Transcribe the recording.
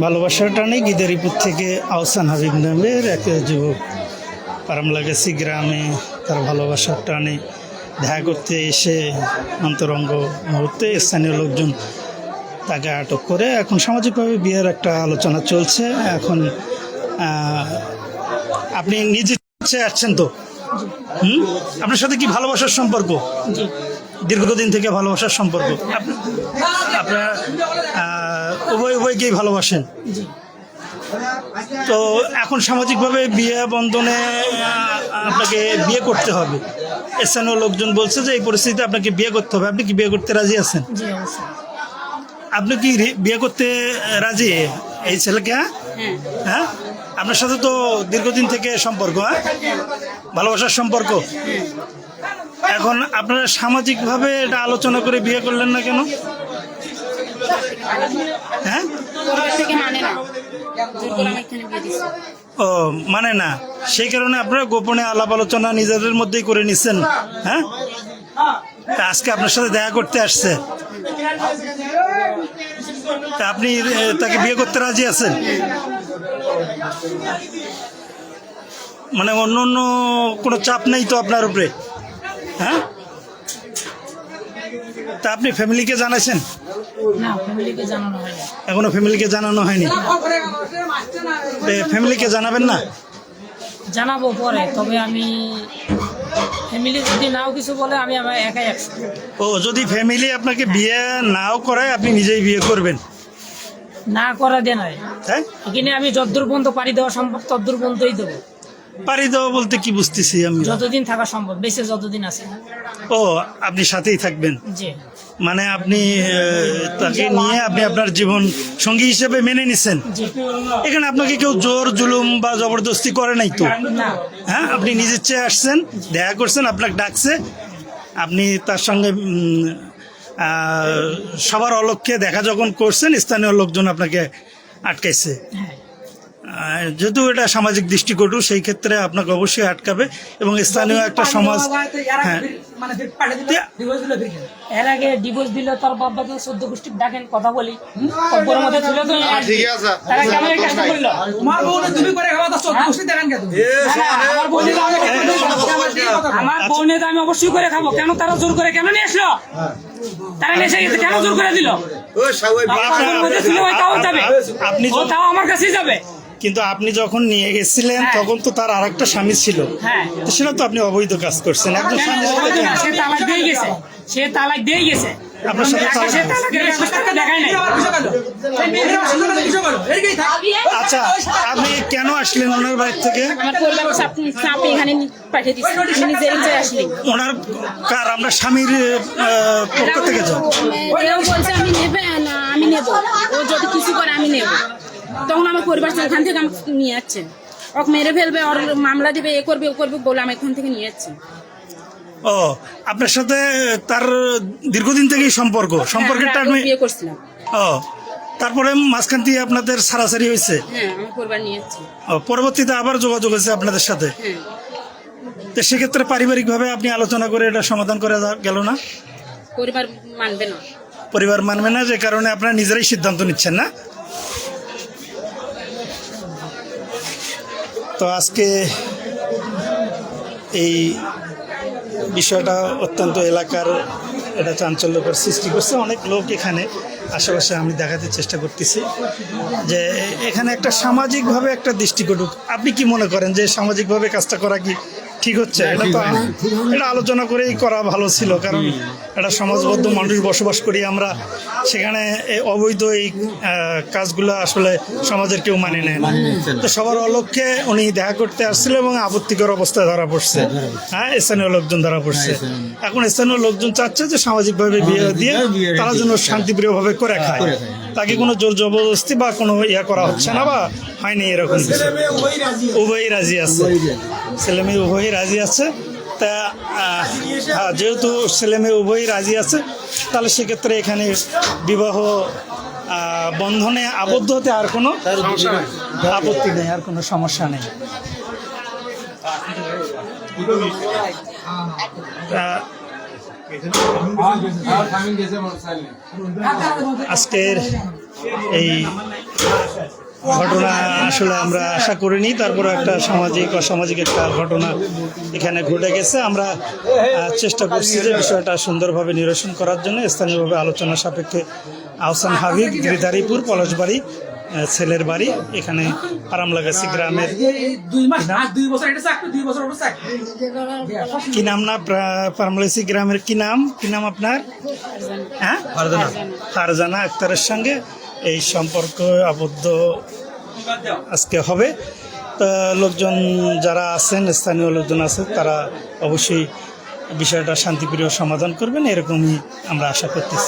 ভালোবাসার টানে গিদারিপুর থেকে আহসান হাবিব নামের এক যুবক। পারামলাগাছি গ্রামে তার ভালোবাসার টানে দেখা করতে এসে অন্তরঙ্গ মুহূর্তে স্থানীয় লোকজন তাকে আটক করে। এখন সামাজিকভাবে বিয়ের একটা আলোচনা চলছে। এখন আপনি নিজে আসছেন তো? হুম? আপনার সাথে কি ভালোবাসার সম্পর্ক? দীর্ঘদিন থেকে ভালোবাসার সম্পর্ক। আপ- আপনার উভয় উভয়কেই ভালোবাসেন। তো এখন সামাজিকভাবে বিয়ে বন্ধনে আপনাকে বিয়ে করতে হবে। স্থানীয় লোকজন বলছে যে এই পরিস্থিতিতে আপনাকে বিয়ে করতে হবে। আপনি কি বিয়ে করতে রাজি আছেন? আপনি কি বিয়ে করতে রাজি এই ছেলেকে হ্যাঁ? হ্যাঁ। হ্যাঁ? আপনার সাথে তো দীর্ঘদিন থেকে সম্পর্ক হ্যাঁ? ভালোবাসার সম্পর্ক। এখন আপনারা সামাজিকভাবে এটা আলোচনা করে বিয়ে করলেন না কেন? হ্যাঁ? মানে ও মানে না। সেই কারণে আপনারা গোপনে আলাপ আলোচনা নিজেদের মধ্যেই করে নিচ্ছেন হ্যাঁ? আজকে আপনার সাথে দেখা করতে আসছে। আপনি তাকে বিয়ে করতে রাজি আছেন? মানে অন্য অন্য কোনো চাপ নেই তো আপনার উপরে? হ্যাঁ? তা আপনি ফ্যামিলিকে জানাইছেন? না ফ্যামিলিকে জানানো হয়নি। এখনও ফ্যামিলিকে জানানো হয়নি? ফ্যামিলিকে জানাবেন না? জানাব পরে তবে আমি ফ্যামিলি যদি নাও কিছু বলে আমি আমার একাই একশো ও যদি ফ্যামিলি আপনাকে বিয়ে নাও করায় আপনি নিজেই বিয়ে করবেন? না করা দিয়ে নয় তাই এখানে আমি যদ্দূর পর্যন্ত পাড়ি দেওয়া সম্ভব তদ্দূর পর্যন্তই দেবো। পারি দেওয়া বলতে কি বুঝতেছি আমি? যতদিন থাকা সম্ভব বেঁচে যতদিন আছে। ও আপনি সাথেই থাকবেন? জি। মানে আপনি তাকে নিয়ে আপনি আপনার জীবন সঙ্গী হিসেবে মেনে নিছেন? এখানে আপনাকে কেউ জোর জুলুম বা জবরদস্তি করে নাই তো? হ্যাঁ আপনি নিজের চেয়ে আসছেন দেখা করছেন আপনাকে ডাকছে। আপনি তার সঙ্গে সবার অলক্ষ্যে দেখা যখন করছেন স্থানীয় লোকজন আপনাকে আটকাইছে। হ্যাঁ। যেহেতু এটা সামাজিক দৃষ্টিকটু সেই ক্ষেত্রে আপনাকে অবশ্যই আটকাবে এবং স্থানীয় একটা সমাজ হ্যাঁ। এর আগে ডিভোর্স দিলে তার বাবা তো চোদ্দ গোষ্ঠী ডাকেন কথা বলি। মধ্যে ছিল তো? ঠিক আছে। তারা কেমন কাজটা করল তোমার বউনে তুমি করে খাওয়া তো চোদ্দ গোষ্ঠী দেখেন কে আমার বোনে তো আমি- আমার অবশ্যই করে খাব। কেন তারা জোর করে? কেন নিয়ে আসলো? তারা নিয়ে এসে কেন জোর করে দিল? আপনি তাও আমার কাছেই যাবে। কিন্তু আপনি যখন নিয়ে গেছিলেন হ্যাঁ। তখন তো তার আর একটা স্বামী ছিল। হ্যাঁ। তো সেটা তো আপনি অবৈধ কাজ করছেন। একজন? কেন? সে তালাক দিয়ে গেছে। সে তালাক দিয়ে গেছে। আপনার সাথে আচ্ছা আপনি কেন আসলেন ওনার বাড়ি থেকে? ওনার কার? আমরা স্বামীর পক্ষ থেকে আমি নেব। ও যদি কিছু করে আমি নেব। তখন আমার পরিবার তো ওখান থেকে আমাকে নিয়ে যাচ্ছে। ওকে মেরে ফেলবে ওর মামলা দিবে এ করবে ও করবে বলে আমি এখান থেকে নিয়ে যাচ্ছে। ও আপনার সাথে তার দীর্ঘদিন থেকেই সম্পর্ক। সম্পর্কের হ্যাঁ, টার্মে বিয়ে করছিলাম। ও তারপরে মাঝখান দিয়ে আপনাদের সারাসারি হয়েছে? হ্যাঁ আমার পরিবার নিয়ে যাচ্ছে। ও, পরবর্তীতে আবার যোগাযোগ হয়েছে আপনাদের সাথে? হ্যাঁ। তো সেক্ষেত্রে পারিবারিকভাবে আপনি আলোচনা করে এটা সমাধান করা গেল না? পরিবার মানবে না। পরিবার মানবে না যে কারণে আপনারা নিজেরাই সিদ্ধান্ত নিচ্ছেন না? তো আজকে এই বিষয়টা অত্যন্ত এলাকার এটা চাঞ্চল্যকর সৃষ্টি করছে। অনেক লোক এখানে আশেপাশে আমি দেখাতে চেষ্টা করতেছি যে এখানে একটা সামাজিকভাবে একটা দৃষ্টিকটুক আপনি কি মনে করেন যে সামাজিকভাবে কাজটা করা কি ঠিক হচ্ছে এটা তো এটা আলোচনা করেই করা ভালো ছিল কারণ একটা সমাজবদ্ধ মানুষ বসবাস করি আমরা সেখানে এই অবৈধ এই কাজগুলো আসলে সমাজের কেউ মানে নেয় না। তো সবার অলক্ষ্যে উনি দেখা করতে আসছিল এবং আপত্তিকর অবস্থায় ধরা পড়ছে। হ্যাঁ স্থানীয় লোকজন ধরা পড়ছে। এখন স্থানীয় লোকজন চাচ্ছে যে সামাজিকভাবে বিয়ে দিয়ে তারা যেন শান্তিপ্রিয়ভাবে করে খায়। তাকে কোনো জোর জবরদস্তি বা কোনো ইয়া করা হচ্ছে না বা হয়নি এরকম কিছু। উভয়ই রাজি আছে। ছেলে মেয়ে উভয়ই রাজি আছে। তা হ্যাঁ, যেহেতু ছেলে মেয়ে উভয়ই রাজি আছে তাহলে সেক্ষেত্রে এখানে বিবাহ বন্ধনে আবদ্ধ হতে আর কোনো আপত্তি নেই আর কোনো সমস্যা নেই। তা আজকের এই ঘটনা আসলে আমরা আশা করিনি তারপরে একটা সামাজিক অসামাজিক একটা ঘটনা এখানে ঘটে গেছে। আমরা চেষ্টা করছি যে বিষয়টা সুন্দরভাবে নিরসন করার জন্য। স্থানীয়ভাবে আলোচনা সাপেক্ষে আহসান হাবিব গিরিধারীপুর পলাশবাড়ি ছেলের বাড়ি এখানে আরামলাগাছি গ্রামের এই দুই মাস আজ দুই বছর এটা চাকরি দুই বছর ওটা চাকরি। কি নাম না পারমলাইসি গ্রামের কি নাম? কি নাম আপনার? হ্যাঁ? ফারজানা। ফারজানা আক্তারের সঙ্গে। এই সম্পর্ক আবদ্ধ আজকে হবে। লোকজন যারা আছেন, স্থানীয় লোকজন আছে, তারা অবশ্যই বিষয়টা শান্তিপ্রিয় সমাধান করবেন, এরকমই আমরা আশা করতেছি।